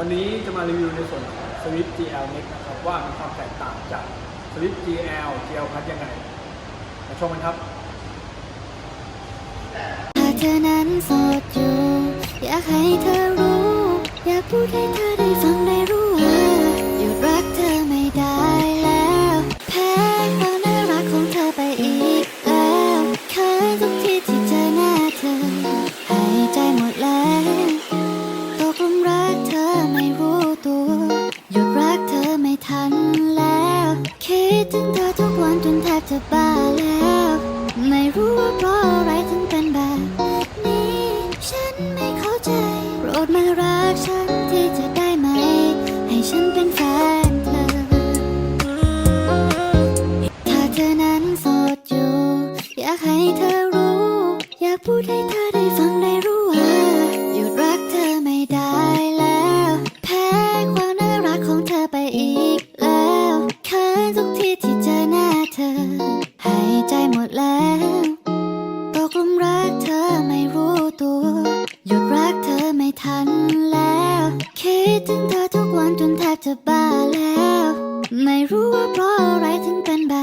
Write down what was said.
วันนี้จะมารีวิวในส่วนของ Swift GL Next นะครับว่ามีความแตกต่างจาก Swift GL GL Plus ยังไงมาชมกันครับหาเธอนั้นโสดอยู่ อยากให้เธอรู้ อยากพูดให้เธอได้ฟังได้ ทุกวันจนแทบจะบ้าแล้ว ไม่รู้ว่าเพราะอะไรถึงเป็นแบบนี้ ฉันไม่เข้าใจโปรดมารักฉันที่จะได้ไหม ให้ฉันเป็นแฟนเธอ ถ้าเธอนั้นโสดอยู่ อยากให้เธอรู้ อยากพูดให้เธอได้ฟังได้รู้ว่าหยุดรักเธอไม่ได้แล้ว แพ้ความน่ารักของเธอไปอีกแล้วเคยทุก คิดถึงเธอทุกวันจนแทบจะบ้าแล้ว ไม่รู้ว่าเพราะอะไรถึงเป็นแบบ